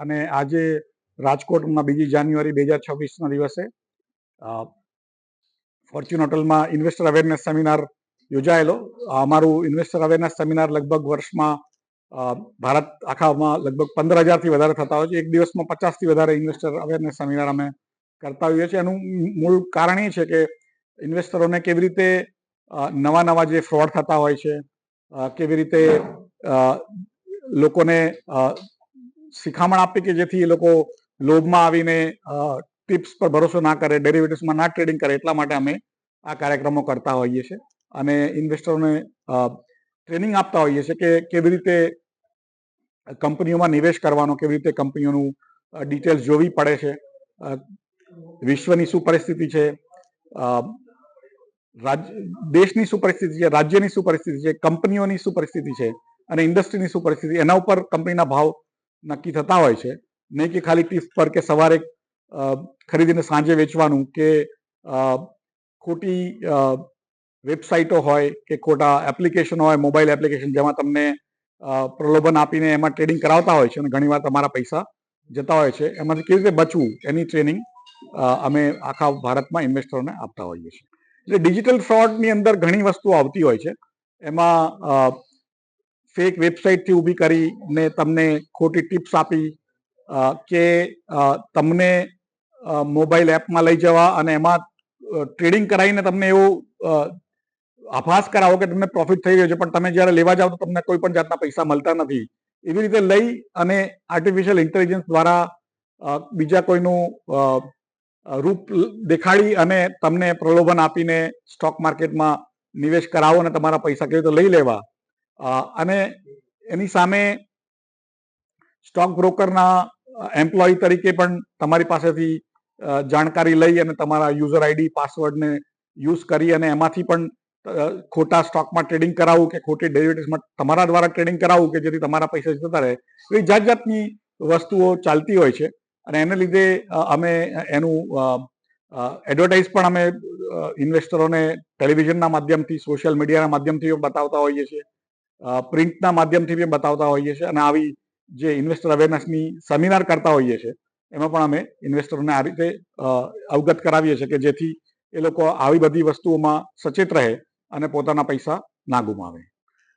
અને આજે રાજકોટમાં બીજી જાન્યુઆરી બે હજાર છવ્વીસના દિવસે ફોર્ચ્યુન હોટલમાં ઇન્વેસ્ટર અવેરનેસ સેમિનાર યોજાયેલો. અમારું ઇન્વેસ્ટર અવેરનેસ સેમિનાર લગભગ વર્ષમાં ભારત આખામાં લગભગ પંદર હજારથી વધારે થતા હોય છે. એક દિવસમાં પચાસથી વધારે ઇન્વેસ્ટર અવેરનેસ સેમિનાર અમે કરતા હોઈએ છીએ. એનું મૂળ કારણ એ છે કે ઇન્વેસ્ટરોને કેવી રીતે નવા નવા જે ફ્રોડ થતા હોય છે કેવી રીતે લોકોને શિખામણ આપી કે જેથી એ લોકો લોભમાં આવીને ટિપ્સ પર ભરોસો ના કરે ડેરિવેટિવ્સમાં ના ટ્રેડિંગ કરે, એટલા માટે અમે આ કાર્યક્રમો કરતા હોઈએ છીએ. અને ઇન્વેસ્ટરોને ટ્રેનિંગ આપતા હોઈએ છીએ કે કેવી રીતે કંપનીઓમાં નિવેશ કરવાનો, કેવી રીતે કંપનીઓનું ડિટેલ્સ જોવી પડે છે. વિશ્વની શું પરિસ્થિતિ છે? દેશની શું પરિસ્થિતિ છે? રાજ્યની શું પરિસ્થિતિ છે? કંપનીઓની શું પરિસ્થિતિ છે? અને ઇન્ડસ્ટ્રીની શું પરિસ્થિતિ? એના ઉપર કંપનીના ભાવ નક્કી થતા હોય છે. નહીં કે ખાલી ટીપ પર કે સવારે ખરીદીને સાંજે વેચવાનું કે ખોટી વેબસાઇટો હોય કે ખોટા એપ્લિકેશન હોય મોબાઈલ એપ્લિકેશન જેમાં તમને પ્રલોભન આપીને એમાં ટ્રેડિંગ કરાવતા હોય છે અને ઘણીવાર તમારા પૈસા જતા હોય છે. એમાંથી કેવી રીતે બચવું? એની ટ્રેનિંગ અમે આખા ભારતમાં ઇન્વેસ્ટરોને આપતા હોઈએ છીએ. એટલે ડિજિટલ ફ્રોડની અંદર ઘણી વસ્તુઓ આવતી હોય છે. એમાં ફેક વેબસાઇટથી ઊભી કરીને તમને ખોટી ટિપ્સ આપી કે તમને મોબાઈલ એપમાં લઈ જવા અને એમાં ટ્રેડિંગ કરાવીને તમને એવું આભાસ કરાવો કે તમને પ્રોફિટ થઈ રહ્યો છે, પણ તમે જ્યારે લેવા જાઓ તો તમને કોઈ પણ જાતના પૈસા મળતા નથી. એવી રીતે લઈ અને આર્ટિફિશિયલ ઇન્ટેલિજન્સ દ્વારા બીજા કોઈનું રૂપ દેખાડી અને તમને પ્રલોભન આપીને સ્ટોક માર્કેટમાં નિવેશ કરાવો અને તમારા પૈસા કેવી રીતે લઈ લેવા. અને એની સામે સ્ટોક બ્રોકરના એમ્પ્લોય તરીકે પણ તમારી પાસેથી જાણકારી લઈ અને તમારા યુઝર આઈડી, પાસવર્ડને યુઝ કરી અને એમાંથી પણ ખોટા સ્ટોકમાં ટ્રેડિંગ કરાવવું કે ખોટી ડેરિવેટિવ્સમાં તમારા દ્વારા ટ્રેડિંગ કરાવવું કે જેથી તમારા પૈસા જતા રહે, એવી જાત જાતની વસ્તુઓ ચાલતી હોય છે. અને એને લીધે અમે એનું એડવર્ટાઇઝ પણ અમે ઇન્વેસ્ટરોને ટેલિવિઝનના માધ્યમથી, સોશિયલ મીડિયાના માધ્યમથી બતાવતા હોઈએ છીએ. પ્રિન્ટના માધ્યમથી બી બતાવતા હોઈએ છીએ અને આવી જે ઇન્વેસ્ટર અવેરનેસની સેમિનાર કરતા હોઈએ છીએ, એમાં પણ અમે ઇન્વેસ્ટરોને આ રીતે અવગત કરાવીએ છીએ કે જેથી એ લોકો આવી બધી વસ્તુઓમાં સચેત રહે અને પોતાના પૈસા ના ગુમાવે.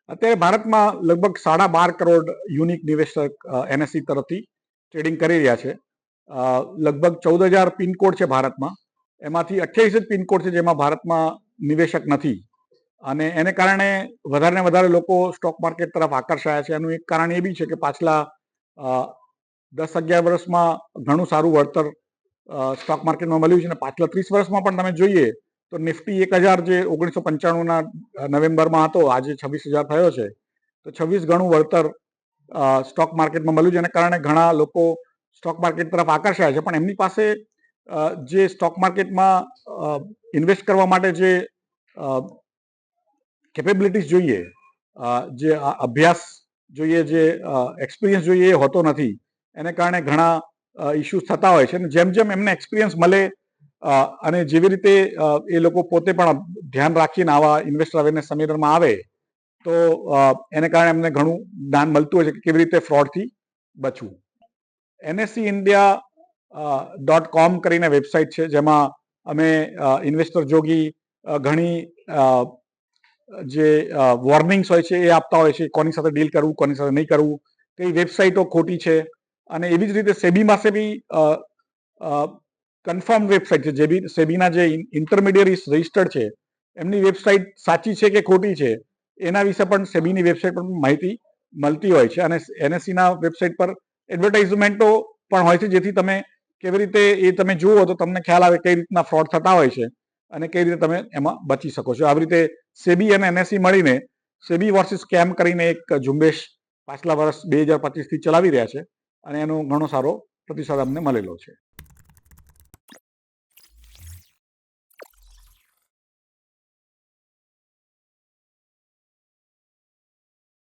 અત્યારે ભારતમાં લગભગ સાડા બાર કરોડ યુનિક નિવેશક એનએસસી તરફથી ટ્રેડિંગ કરી રહ્યા છે. લગભગ ચૌદ હજાર પિનકોડ છે ભારતમાં. એમાંથી અઠ્યાવીસ જ પિનકોડ છે જેમાં ભારતમાં નિવેશક નથી. અને એને કારણે વધારે વધારે લોકો સ્ટોક માર્કેટ તરફ આકર્ષાયા છે. એનું એક કારણ એ બી છે કે પાછલા દસ અગિયાર વર્ષમાં ઘણું સારું વળતર સ્ટોક માર્કેટમાં મળ્યું છે અને પાછલા ત્રીસ વર્ષમાં પણ તમે જોઈએ તો નિફ્ટી એક હજાર જે ઓગણીસો પંચાણુંના નવેમ્બરમાં હતો, આજે છવ્વીસ હજાર થયો છે. તો છવ્વીસ ગણું વળતર સ્ટોક માર્કેટમાં મળ્યું છે. એને કારણે ઘણા લોકો સ્ટોક માર્કેટ તરફ આકર્ષાય છે. પણ એમની પાસે જે સ્ટોક માર્કેટમાં ઇન્વેસ્ટ કરવા માટે જે કેપેબિલિટીઝ જોઈએ જે અભ્યાસ જોઈએ, જે એક્સપિરિયન્સ જોઈએ એ હોતો નથી. એને કારણે ઘણા ઇસ્યુઝ થતા હોય છે અને જેમ જેમ એમને એક્સપિરિયન્સ મળે અને જેવી રીતે એ લોકો પોતે પણ ધ્યાન રાખીને આવા ઇન્વેસ્ટર અવેરનેસ સેમિનારમાં આવે, તો એને કારણે એમને ઘણું જ્ઞાન મળતું હોય છે કે કેવી રીતે ફ્રોડથી બચવું. એનએસસી ઇન્ડિયા ડોટ કોમ કરીને વેબસાઇટ છે, જેમાં અમે ઇન્વેસ્ટર જોગી ઘણી જે વોર્નિંગ્સ હોય છે એ આપતા હોય છે કોની સાથે ડીલ કરવું, કોની સાથે નહીં કરવું. કઈ વેબસાઇટો ખોટી છે અને એવી જ રીતે સેબી પાસે બી કન્ફર્મ વેબસાઇટ છે. જે બી સેબીના જે ઇન્ટરમીડિયરી રજિસ્ટર્ડ છે, એમની વેબસાઇટ સાચી છે કે ખોટી છે, એના વિશે પણ સેબીની વેબસાઇટ પર માહિતી મળતી હોય છે. અને એનએસસીના વેબસાઇટ પર એડવર્ટાઇઝમેન્ટો પણ હોય છે, જેથી તમે કેવી રીતે એ તમે જુઓ તો તમને ખ્યાલ આવે કઈ રીતના ફ્રોડ થતા હોય છે અને કઈ રીતે તમે એમાં બચી શકો છો. આવી રીતે સેબી અને એનએસસી મળીને સેબી વર્સિસ સ્કેમ કરીને એક ઝુંબેશ પાછલા વર્ષ બે હજાર પચીસથી ચલાવી રહ્યા છે અને એનો ઘણો સારો પ્રતિસાદ અમને મળેલો છે.